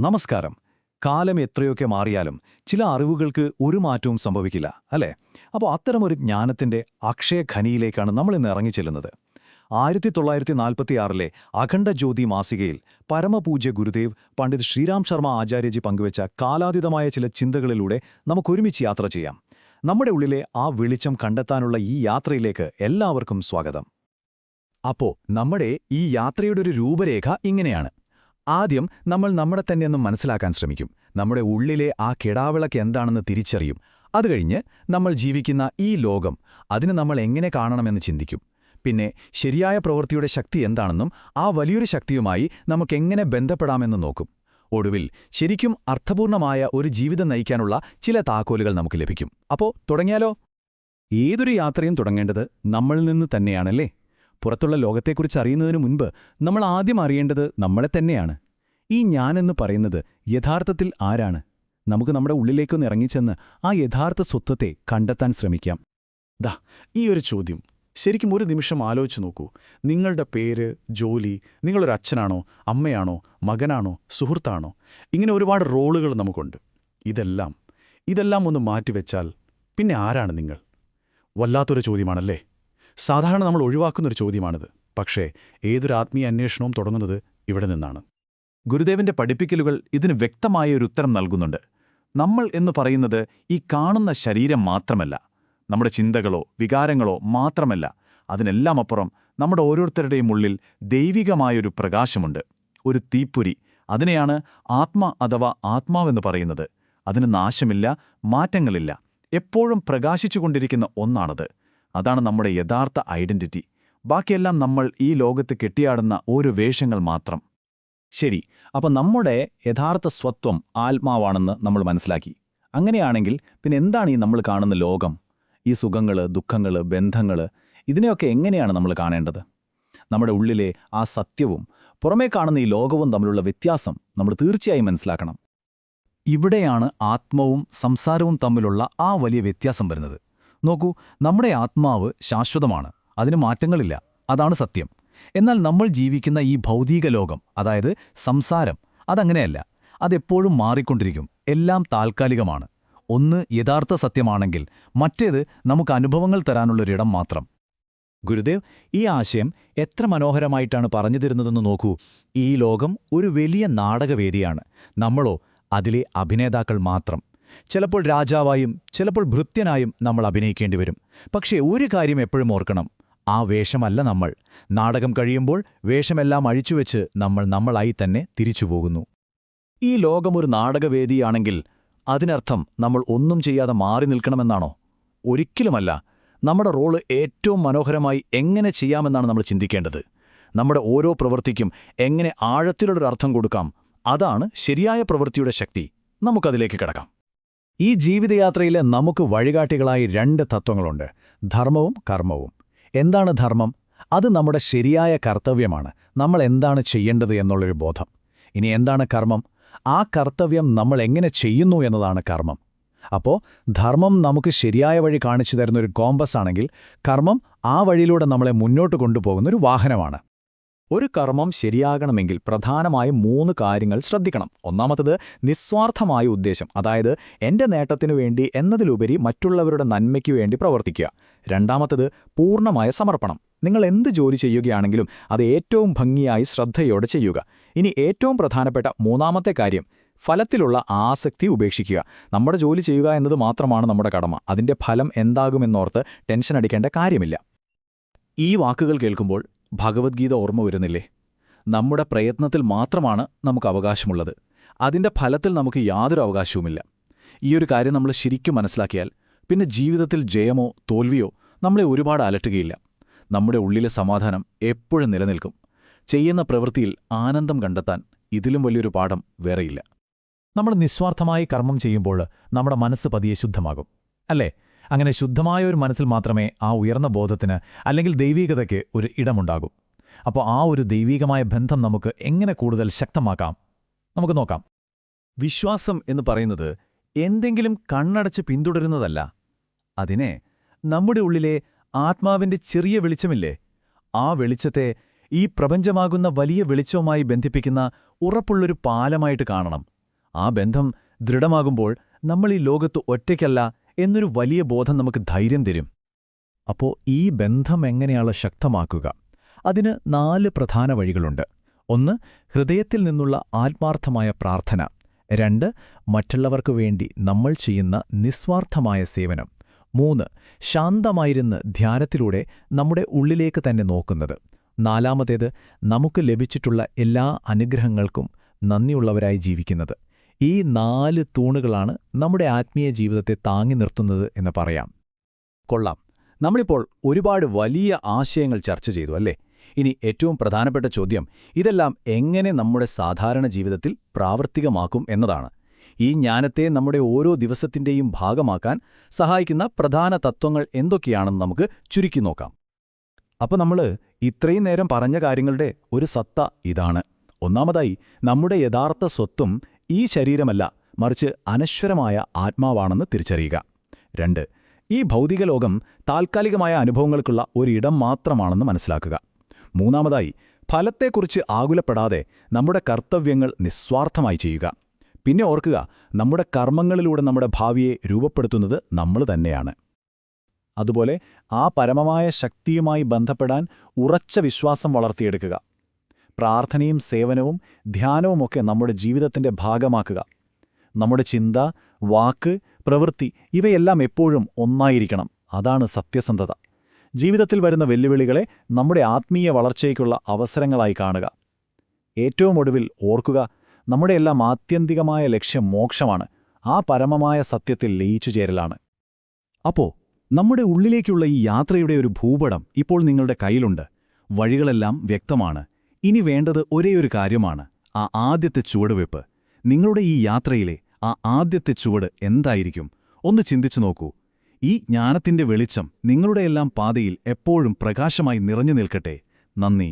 നമസ്കാരം. കാലം എത്രയൊക്കെ മാറിയാലും ചില അറിവുകൾക്ക് ഒരു മാറ്റവും സംഭവിക്കില്ല അല്ലേ? അപ്പോൾ അത്തരമൊരു ജ്ഞാനത്തിന്റെ അക്ഷയഖനിയിലേക്കാണ് നമ്മൾ ഇന്ന് ഇറങ്ങിച്ചെല്ലുന്നത് ആയിരത്തി തൊള്ളായിരത്തി നാൽപ്പത്തിയാറിലെ അഖണ്ഡ ജ്യോതി മാസികയിൽ പരമപൂജ്യ ഗുരുദേവ് പണ്ഡിത് ശ്രീരാം ശർമ്മ ആചാര്യജി പങ്കുവച്ച കാലാതീതമായ ചില ചിന്തകളിലൂടെ നമുക്കൊരുമിച്ച് യാത്ര ചെയ്യാം. നമ്മുടെ ഉള്ളിലെ ആ വെളിച്ചം കണ്ടെത്താനുള്ള ഈ യാത്രയിലേക്ക് എല്ലാവർക്കും സ്വാഗതം. അപ്പോ നമ്മുടെ ഈ യാത്രയുടെ ഒരു രൂപരേഖ ഇങ്ങനെയാണ്. ആദ്യം നമ്മൾ നമ്മുടെ ഒന്ന് മനസ്സിലാക്കാൻ ശ്രമിക്കും. നമ്മുടെ ഉള്ളിലെ ആ കിടാവിളക്ക് എന്താണെന്ന് തിരിച്ചറിയും. അത് കഴിഞ്ഞ് നമ്മൾ ജീവിക്കുന്ന ഈ ലോകം അതിന് നമ്മൾ എങ്ങനെ കാണണമെന്ന് ചിന്തിക്കും. പിന്നെ ശരിയായ പ്രവൃത്തിയുടെ ശക്തി എന്താണെന്നും ആ വലിയൊരു ശക്തിയുമായി നമുക്കെങ്ങനെ ബന്ധപ്പെടാമെന്ന് നോക്കും. ഒടുവിൽ ശരിക്കും അർത്ഥപൂർണമായ ഒരു ജീവിതം നയിക്കാനുള്ള ചില താക്കോലുകൾ നമുക്ക് ലഭിക്കും. അപ്പോൾ തുടങ്ങിയാലോ? ഏതൊരു യാത്രയും തുടങ്ങേണ്ടത് നമ്മളിൽ നിന്ന് തന്നെയാണല്ലേ? പുറത്തുള്ള ലോകത്തെക്കുറിച്ച് അറിയുന്നതിന് മുൻപ് നമ്മൾ ആദ്യം അറിയേണ്ടത് നമ്മളെ തന്നെയാണ്. ഈ ഞാനെന്ന് പറയുന്നത് യഥാർത്ഥത്തിൽ ആരാണ്? നമുക്ക് നമ്മുടെ ഉള്ളിലേക്കൊന്ന് ഇറങ്ങിച്ചെന്ന് ആ യഥാർത്ഥ സ്വത്വത്തെ കണ്ടെത്താൻ ശ്രമിക്കാം. ദാ ഈ ഒരു ചോദ്യം. ശരിക്കും ഒരു നിമിഷം ആലോചിച്ച് നോക്കൂ. നിങ്ങളുടെ പേര് ജോലി നിങ്ങളൊരു അച്ഛനാണോ അമ്മയാണോ മകനാണോ സുഹൃത്താണോ? ഇങ്ങനെ ഒരുപാട് റോളുകൾ നമുക്കുണ്ട്. ഇതെല്ലാം ഇതെല്ലാം ഒന്ന് മാറ്റിവെച്ചാൽ പിന്നെ ആരാണ് നിങ്ങൾ? വല്ലാത്തൊരു ചോദ്യമാണല്ലേ? സാധാരണ നമ്മൾ ഒഴിവാക്കുന്നൊരു ചോദ്യമാണിത്. പക്ഷേ ഏതൊരു ആത്മീയ അന്വേഷണവും തുടങ്ങുന്നത് ഇവിടെ നിന്നാണ്. ഗുരുദേവന്റെ പഠിപ്പിക്കലുകൾ ഇതിന് വ്യക്തമായ ഒരു ഉത്തരം നൽകുന്നുണ്ട്. നമ്മൾ എന്ന് പറയുന്നത് ഈ കാണുന്ന ശരീരം മാത്രമല്ല. നമ്മുടെ ചിന്തകളോ വികാരങ്ങളോ മാത്രമല്ല. അതിനെല്ലാം അപ്പുറം നമ്മുടെ ഓരോരുത്തരുടെയും ഉള്ളിൽ ദൈവികമായൊരു പ്രകാശമുണ്ട്. ഒരു തീപ്പൊരി അതിനെയാണ് ആത്മ അഥവാ ആത്മാവെന്ന് പറയുന്നത്. അതിന് നാശമില്ല മാറ്റങ്ങളില്ല. എപ്പോഴും പ്രകാശിച്ചുകൊണ്ടിരിക്കുന്ന ഒന്നാണത്. അതാണ് നമ്മുടെ യഥാർത്ഥ ഐഡന്റിറ്റി. ബാക്കിയെല്ലാം നമ്മൾ ഈ ലോകത്ത് കെട്ടിയാടുന്ന ഓരോ വേഷങ്ങൾ മാത്രം. ശരി. അപ്പം നമ്മുടെ യഥാർത്ഥ സ്വത്വം ആത്മാവാണെന്ന് നമ്മൾ മനസ്സിലാക്കി. അങ്ങനെയാണെങ്കിൽ പിന്നെ എന്താണ് ഈ നമ്മൾ കാണുന്ന ലോകം? ഈ സുഖങ്ങൾ ദുഃഖങ്ങൾ ബന്ധങ്ങൾ ഇതിനെയൊക്കെ എങ്ങനെയാണ് നമ്മൾ കാണേണ്ടത്? നമ്മുടെ ഉള്ളിലെ ആ സത്യവും പുറമേ കാണുന്ന ഈ ലോകവും തമ്മിലുള്ള വ്യത്യാസം നമ്മൾ തീർച്ചയായും മനസ്സിലാക്കണം. ഇവിടെയാണ് ആത്മാവും സംസാരവും തമ്മിലുള്ള ആ വലിയ വ്യത്യാസം വരുന്നത്. നോക്കൂ നമ്മുടെ ആത്മാവ് ശാശ്വതമാണ്. അതിന് മാറ്റങ്ങളില്ല. അതാണ് സത്യം. എന്നാൽ നമ്മൾ ജീവിക്കുന്ന ഈ ഭൗതിക ലോകം അതായത് സംസാരം അതങ്ങനെയല്ല. അതെപ്പോഴും മാറിക്കൊണ്ടിരിക്കും. എല്ലാം താൽക്കാലികമാണ്. ഒന്ന് യഥാർത്ഥ സത്യമാണെങ്കിൽ മറ്റേത് നമുക്ക് അനുഭവങ്ങൾ തരാനുള്ളൊരിടം മാത്രം. ഗുരുദേവ് ഈ ആശയം എത്ര മനോഹരമായിട്ടാണ് പറഞ്ഞു തരുന്നതെന്ന് നോക്കൂ. ഈ ലോകം ഒരു വലിയ നാടകവേദിയാണ്. നമ്മളോ അതിലെ അഭിനേതാക്കൾ മാത്രം. ചിലപ്പോൾ രാജാവായും ചിലപ്പോൾ ഭൃത്യനായും നമ്മൾ അഭിനയിക്കേണ്ടി വരും. പക്ഷേ ഒരു കാര്യം എപ്പോഴും ഓർക്കണം. ആ വേഷമല്ല നമ്മൾ. നാടകം കഴിയുമ്പോൾ വേഷമെല്ലാം അഴിച്ചുവെച്ച് നമ്മൾ നമ്മളായി തന്നെ തിരിച്ചുപോകുന്നു. ഈ ലോകമൊരു നാടകവേദിയാണെങ്കിൽ അതിനർത്ഥം നമ്മൾ ഒന്നും ചെയ്യാതെ മാറി നിൽക്കണമെന്നാണോ? ഒരിക്കലുമല്ല. നമ്മുടെ റോൾ ഏറ്റവും മനോഹരമായി എങ്ങനെ ചെയ്യാമെന്നാണ് നമ്മൾ ചിന്തിക്കേണ്ടത്. നമ്മുടെ ഓരോ പ്രവൃത്തിക്കും എങ്ങനെ ആഴത്തിലുള്ളൊരർത്ഥം കൊടുക്കാം. അതാണ് ശരിയായ പ്രവൃത്തിയുടെ ശക്തി. നമുക്കതിലേക്ക് കിടക്കാം. ഈ ജീവിതയാത്രയിലെ നമുക്ക് വഴികാട്ടികളായി രണ്ട് തത്വങ്ങളുണ്ട്. ധർമ്മവും കർമ്മവും. എന്താണ് ധർമ്മം? അത് നമ്മുടെ ശരിയായ കർത്തവ്യമാണ്. നമ്മൾ എന്താണ് ചെയ്യേണ്ടത് എന്നുള്ളൊരു ബോധം. ഇനി എന്താണ് കർമ്മം? ആ കർത്തവ്യം നമ്മൾ എങ്ങനെ ചെയ്യുന്നു എന്നതാണ് കർമ്മം. അപ്പോൾ ധർമ്മം നമുക്ക് ശരിയായ വഴി കാണിച്ചു തരുന്നൊരു കോമ്പസ് ആണെങ്കിൽ കർമ്മം ആ വഴിയിലൂടെ നമ്മളെ മുന്നോട്ട് കൊണ്ടുപോകുന്നൊരു വാഹനമാണ്. ഒരു കർമ്മം ശരിയാകണമെങ്കിൽ പ്രധാനമായും മൂന്ന് കാര്യങ്ങൾ ശ്രദ്ധിക്കണം. ഒന്നാമത്തത് നിസ്വാർത്ഥമായ ഉദ്ദേശം അതായത് എന്റെ നേട്ടത്തിനു വേണ്ടി എന്നതിലുപരി മറ്റുള്ളവരുടെ നന്മയ്ക്കു വേണ്ടി പ്രവർത്തിക്കുക. രണ്ടാമത്തത് പൂർണമായ സമർപ്പണം. നിങ്ങൾ എന്ത് ജോലി ചെയ്യുകയാണെങ്കിലും അത് ഏറ്റവും ഭംഗിയായി ശ്രദ്ധയോടെ ചെയ്യുക. ഇനി ഏറ്റവും പ്രധാനപ്പെട്ട മൂന്നാമത്തെ കാര്യം ഫലത്തിലുള്ള ആസക്തി ഉപേക്ഷിക്കുക. നമ്മുടെ ജോലി ചെയ്യുക എന്നത് മാത്രമാണ് നമ്മുടെ കടമ. അതിന്റെ ഫലം എന്താകുമെന്നോർത്ത് ടെൻഷൻ അടിക്കേണ്ട കാര്യമില്ല. ഈ വാക്കുകൾ കേൾക്കുമ്പോൾ ഭഗവത്ഗീത ഓർമ്മ വരുന്നില്ലേ? നമ്മുടെ പ്രയത്നത്തിൽ മാത്രമാണ് നമുക്ക് അവകാശമുള്ളത്. അതിന്റെ ഫലത്തിൽ നമുക്ക് യാതൊരു അവകാശവുമില്ല. ഈയൊരു കാര്യം നമ്മൾ ശരിക്കും മനസ്സിലാക്കിയാൽ പിന്നെ ജീവിതത്തിൽ ജയമോ തോൽവിയോ നമ്മളെ ഒരുപാട് അലട്ടുകയില്ല. നമ്മുടെ ഉള്ളിലെ സമാധാനം എപ്പോഴും നിലനിൽക്കും. ചെയ്യുന്ന പ്രവൃത്തിയിൽ ആനന്ദം കണ്ടെത്താൻ ഇതിലും വലിയൊരു പാഠം വേറെയില്ല. നമ്മൾ നിസ്വാർത്ഥമായി കർമ്മം ചെയ്യുമ്പോൾ നമ്മുടെ മനസ്സ് പതിയെ ശുദ്ധമാകും. അല്ലേ? അങ്ങനെ ശുദ്ധമായ ഒരു മനസ്സിൽ മാത്രമേ ആ ഉയർന്ന ബോധത്തിന് അല്ലെങ്കിൽ ദൈവീകതയ്ക്ക് ഒരു ഇടമുണ്ടാകൂ. അപ്പോൾ ആ ഒരു ദൈവീകമായ ബന്ധം നമുക്ക് എങ്ങനെ കൂടുതൽ ശക്തമാക്കാം? നമുക്ക് നോക്കാം. വിശ്വാസം എന്ന് പറയുന്നത് എന്തെങ്കിലും കണ്ണടച്ച് പിന്തുടരുന്നതല്ല. അതിനെ നമ്മുടെ ഉള്ളിലെ ആത്മാവിന്റെ ചെറിയ വെളിച്ചമില്ലേ? ആ വെളിച്ചത്തെ ഈ പ്രപഞ്ചമാകുന്ന വലിയ വെളിച്ചവുമായി ബന്ധിപ്പിക്കുന്ന ഉറപ്പുള്ളൊരു പാലമായിട്ട് കാണണം. ആ ബന്ധം ദൃഢമാകുമ്പോൾ നമ്മൾ ഈ ലോകത്ത് ഒറ്റയ്ക്കല്ല എന്നൊരു വലിയ ബോധം നമുക്ക് ധൈര്യം തരും. അപ്പോൾ ഈ ബന്ധം എങ്ങനെയാണ് ശക്തമാക്കുക. അതിന് നാല് പ്രധാന വഴികളുണ്ട്. ഒന്ന് ഹൃദയത്തിൽ നിന്നുള്ള ആത്മാർത്ഥമായ പ്രാർത്ഥന. രണ്ട് മറ്റുള്ളവർക്ക് വേണ്ടി നമ്മൾ ചെയ്യുന്ന നിസ്വാർത്ഥമായ സേവനം. മൂന്ന് ശാന്തമായിരുന്ന് ധ്യാനത്തിലൂടെ നമ്മുടെ ഉള്ളിലേക്ക് തന്നെ നോക്കുന്നത്. നാലാമത്തേത് നമുക്ക് ലഭിച്ചിട്ടുള്ള എല്ലാ അനുഗ്രഹങ്ങൾക്കും നന്ദിയുള്ളവരായി ജീവിക്കുന്നത്. ഈ നാല് തൂണുകളാണ് നമ്മുടെ ആത്മീയ ജീവിതത്തെ താങ്ങി നിർത്തുന്നത് എന്ന് പറയാം. കൊള്ളാം. നമ്മളിപ്പോൾ ഒരുപാട് വലിയ ആശയങ്ങൾ ചർച്ച ചെയ്തു അല്ലേ? ഇനി ഏറ്റവും പ്രധാനപ്പെട്ട ചോദ്യം ഇതെല്ലാം എങ്ങനെ നമ്മുടെ സാധാരണ ജീവിതത്തിൽ പ്രാവർത്തികമാക്കും എന്നതാണ്. ഈ ജ്ഞാനത്തെ നമ്മുടെ ഓരോ ദിവസത്തിന്റെയും ഭാഗമാക്കാൻ സഹായിക്കുന്ന പ്രധാന തത്വങ്ങൾ എന്തൊക്കെയാണെന്ന് നമുക്ക് ചുരുക്കി നോക്കാം. അപ്പോൾ നമ്മൾ ഇത്രയും നേരം പറഞ്ഞ കാര്യങ്ങളുടെ ഒരു സത്ത ഇതാണ്. ഒന്നാമതായി നമ്മുടെ യഥാർത്ഥ സ്വത്തും ഈ ശരീരമല്ല മറിച്ച് അനശ്വരമായ ആത്മാവാണെന്ന് തിരിച്ചറിയുക. രണ്ട് ഈ ഭൗതിക ലോകം താൽക്കാലികമായ അനുഭവങ്ങൾക്കുള്ള ഒരിടം മാത്രമാണെന്ന് മനസ്സിലാക്കുക. മൂന്നാമതായി ഫലത്തെക്കുറിച്ച് ആകുലപ്പെടാതെ നമ്മുടെ കർത്തവ്യങ്ങൾ നിസ്വാർത്ഥമായി ചെയ്യുക. പിന്നെ ഓർക്കുക നമ്മുടെ കർമ്മങ്ങളിലൂടെ നമ്മുടെ ഭാവിയെ രൂപപ്പെടുത്തുന്നത് നമ്മൾ തന്നെയാണ്. അതുപോലെ ആ പരമമായ ശക്തിയുമായി ബന്ധപ്പെടാൻ ഉറച്ച വിശ്വാസം വളർത്തിയെടുക്കുക. പ്രാർത്ഥനയും സേവനവും ധ്യാനവുമൊക്കെ നമ്മുടെ ജീവിതത്തിന്റെ ഭാഗമാക്കുക. നമ്മുടെ ചിന്ത വാക്ക് പ്രവൃത്തി ഇവയെല്ലാം എപ്പോഴും ഒന്നായിരിക്കണം. അതാണ് സത്യസന്ധത. ജീവിതത്തിൽ വരുന്ന വെല്ലുവിളികളെ നമ്മുടെ ആത്മീയ വളർച്ചയ്ക്കുള്ള അവസരങ്ങളായി കാണുക. ഏറ്റവും ഒടുവിൽ ഓർക്കുക നമ്മുടെയെല്ലാം ആത്യന്തികമായ ലക്ഷ്യം മോക്ഷമാണ്. ആ പരമമായ സത്യത്തിൽ ലയിച്ചു ചേരലാണ്. അപ്പോ നമ്മുടെ ഉള്ളിലേക്കുള്ള ഈ യാത്രയുടെ ഒരു ഭൂപടം ഇപ്പോൾ നിങ്ങളുടെ കയ്യിലുണ്ട്. വഴികളെല്ലാം വ്യക്തമാണ്. ഇനി വേണ്ടത് ഒരേയൊരു കാര്യമാണ്. ആ ആദ്യത്തെ ചുവടുവെപ്പ് നിങ്ങളുടെ ഈ യാത്രയിലെ ആ ആദ്യത്തെ ചുവട് എന്തായിരിക്കും? ഒന്ന് ചിന്തിച്ചു നോക്കൂ. ഈ ജ്ഞാനത്തിന്റെ വെളിച്ചം നിങ്ങളുടെയെല്ലാം പാതയിൽ എപ്പോഴും പ്രകാശമായി നിറഞ്ഞു നിൽക്കട്ടെ. നന്ദി.